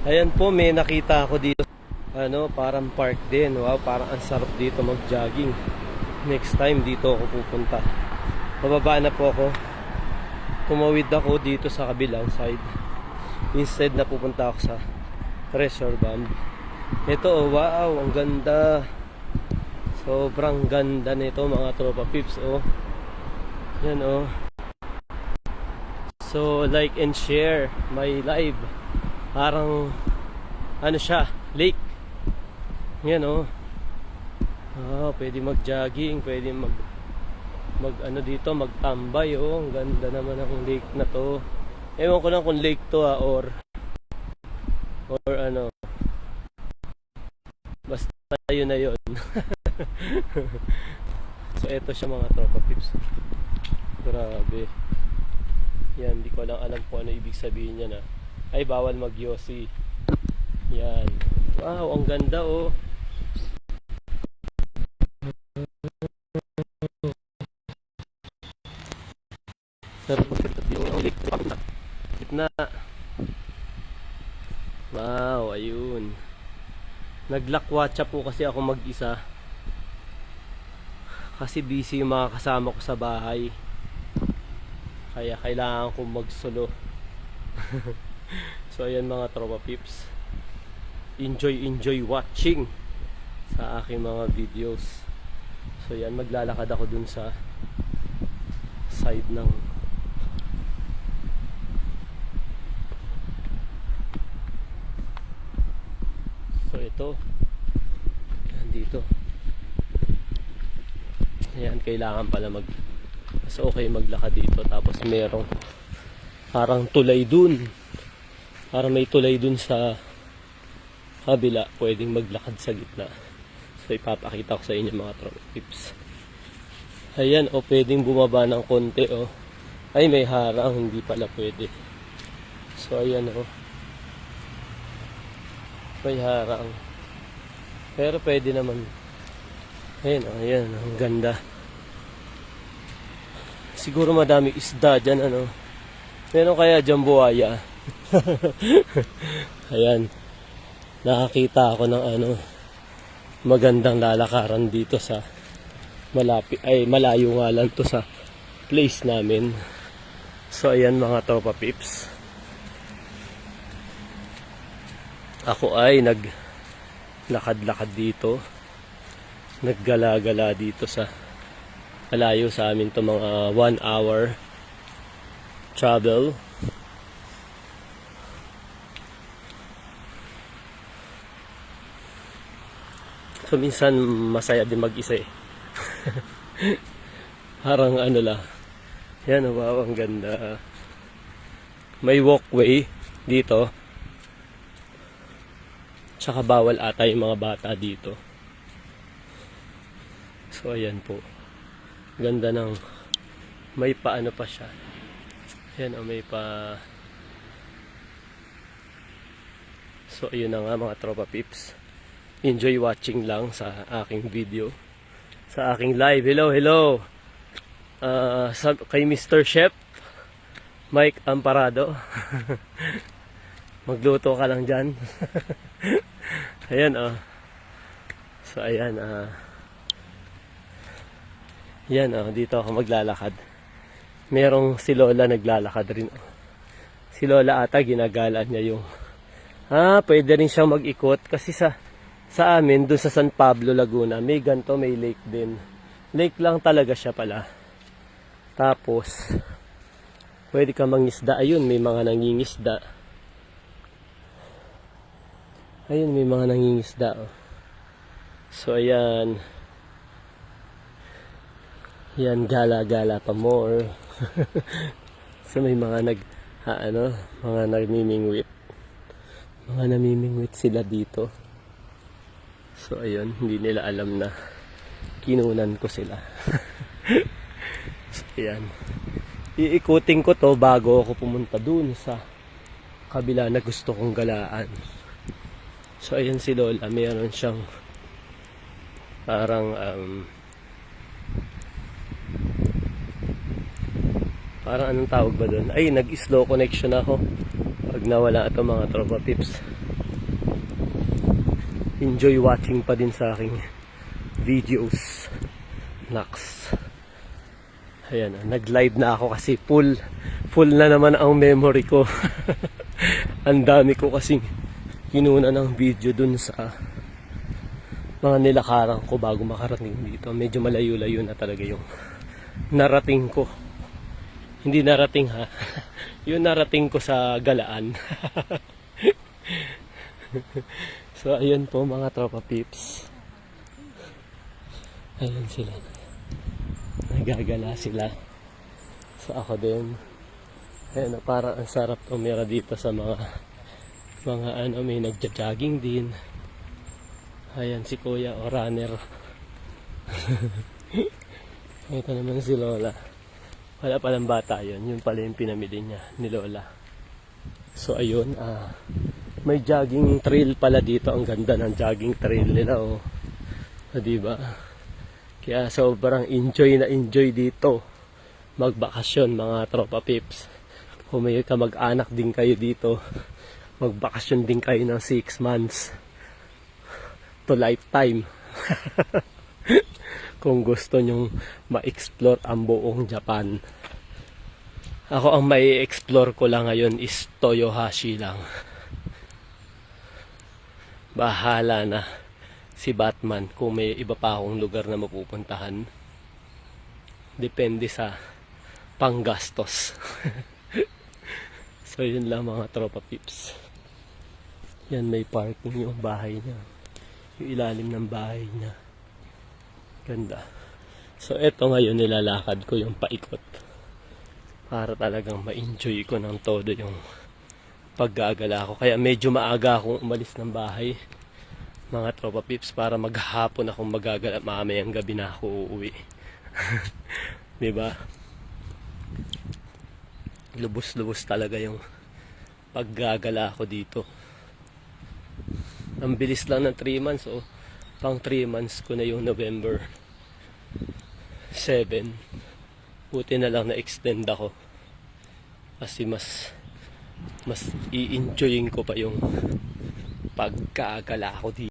Ayan po, may nakita ako dito. Ano, parang park din. Wow, parang ang sarap dito mag-jogging. Next time dito ako pupunta. Bababa na po ako. Tumawid ako dito sa kabilang side. Instead na pupunta ako sa Treasure Bomb. Ito, oh, wow, ang ganda. Sobrang ganda nito mga tropa pips, oh. Yan, oh. So, like and share my live. Parang, ano siya, lake. Yan, oh. Ah, pwede mag-jogging, pwede mag mag ano dito, magtambay, oh. Ang ganda naman ng lake na to. Ewan ko lang kung lake to ah, or or ano. Basta yun na yun. so, eto siya mga tropa pips. Grabe. Yan, di ko lang alam kung ano ibig sabihin niya na. Ay, bawal mag-yossi. Yan. Wow, ang ganda oh. Gitna. Wow, ayun. Naglakwatsa po kasi ako mag-isa. Kasi busy yung mga kasama ko sa bahay. Kaya kailangan kong mag-solo. so ayan mga tropa pips. Enjoy, enjoy watching sa aking mga videos. So yan, maglalakad ako dun sa side ng So ito dito Ayan, kailangan pala mag mas okay maglakad dito tapos merong parang tulay dun parang may tulay dun sa kabila pwedeng maglakad sa gitna. So ipapakita ko sa inyo mga tropa tips. Ayan o pwedeng bumaba ng konti o. Ay may harang hindi pala pwede. So ayan o. May harang pero pwede naman. Ayan o ayan ang ganda. Siguro madami isda dyan, ano. Meron kaya dyan buhaya. Ayan. Nakakita ako ng ano, magandang lalakaran dito sa malapit, ay malayo nga lang to sa place namin. So ayan mga tropa pips. Ako ay nag lakad-lakad dito. Naggala-gala dito sa malayo sa amin to mga 1 hour travel so minsan masaya din mag-isa eh. Parang ano lang. Yan oh, wow ang ganda. May walkway dito. Tsaka bawal ata yung mga bata dito. So ayan po. Ganda ng may paano pa siya. Yan o may pa. So ayun na nga mga tropa pips enjoy watching lang sa aking video sa aking live hello hello uh, sa, kay Mr. Chef Mike Amparado magluto ka lang dyan ayan oh so ayan ah uh, yan oh, dito ako maglalakad. Merong si Lola naglalakad rin. Oh. Si Lola ata ginagalaan niya yung Ah, pwede rin siyang mag-ikot kasi sa sa amin doon sa San Pablo, Laguna, may ganto, may lake din. Lake lang talaga siya pala. Tapos pwede ka mangisda. Ayun, may mga nangingisda. Ayun, may mga nangingisda. Oh. So ayan. Yan, gala-gala pa more. so may mga nag, ha, ano, mga namimingwit. Mga namimingwit sila dito. So ayun, hindi nila alam na kinunan ko sila. so ayan. Iikutin ko to bago ako pumunta dun sa kabila na gusto kong galaan. So ayan si Lola, mayroon siyang parang um, parang anong tawag ba doon? Ay, nag-slow connection ako. Pag nawala ito mga tropa pips enjoy watching pa din sa aking videos. Nax ayan ah, nag-live na ako kasi full full na naman ang memory ko. Ang dami ko kasing kinuna ng video dun sa mga nilakaran ko bago makarating dito. Medyo malayo-layo na talaga yung narating ko. Hindi narating ha? Yung narating ko sa galaan so ayun po mga tropa pips ayun sila. Nagagala sila. So ako din. Ayun parang ang sarap tumira dito sa mga mga ano may nagja-jogging din. Ayan si kuya o runner. Ito naman si Lola. Wala palang bata yun. Yun pala yung pinamili niya ni Lola. So ayun, ah, may jogging trail pala dito. Ang ganda ng jogging trail nila. Oh. Ah, di ba? Kaya sobrang enjoy na enjoy dito. Magbakasyon mga tropa pips. Kung may kamag-anak din kayo dito, magbakasyon din kayo ng 6 months to lifetime. kung gusto nyong ma-explore ang buong Japan. Ako ang may explore ko lang ngayon is Toyohashi lang. Bahala na si Batman kung may iba pa akong lugar na mapupuntahan. Depende sa panggastos. so yun lang mga tropa pips. Yan may parking yung bahay niya. Yung ilalim ng bahay niya. Ganda. So, eto ngayon nilalakad ko yung paikot. Para talagang ma-enjoy ko ng todo yung paggagala ko. Kaya medyo maaga akong umalis ng bahay. Mga tropa pips para maghapon akong magagala. Mamayang gabi na ako uuwi. 'Di ba? Lubos-lubos talaga yung paggagala ko dito. Ang bilis lang ng 3 months. Oh pang 3 months ko na yung November 7 buti na lang na extend ako kasi mas mas i-enjoyin ko pa yung pagkagala ko dito